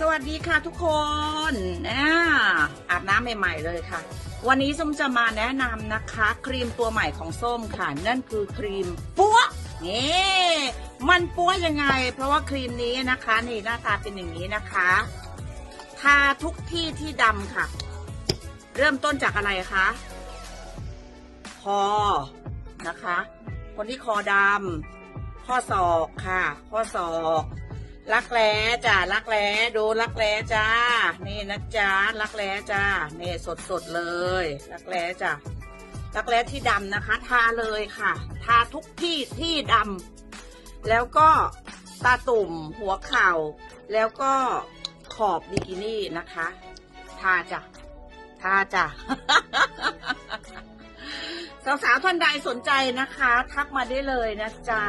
สวัสดีค่ะทุกคนอาอาบน้ำใหม่ๆเลยค่ะ วันนี้ส้มจะมาแนะนำนะคะ ครีมตัวใหม่ของส้มค่ะ นั่นคือครีมปัวนี่มันปัวยังไง เพราะว่าครีมนี้นะคะนี่หน้าตาเป็นอย่างนี้นะคะทาทุกที่ที่ดำค่ะ เริ่มต้นจากอะไรคะคอนะคะ คนที่คอดำข้อศอกค่ะ ข้อศอก รักแร้จ้ารักแร้ดูรักแร้จ้า นี่นะจ๊ะรักแร้จ้านี่สดสดเลย รักแร้จ้ารักแร้ที่ดำนะคะ ทาเลยค่ะ ทาทุกที่ที่ดำแล้วก็ตาตุ่มหัวเข่า แล้วก็ขอบบิกินี่นะคะ ทาจ้ะทาจ้ะสาวๆท่านใดสนใจนะคะ ทักมาได้เลยนะจ๊ะ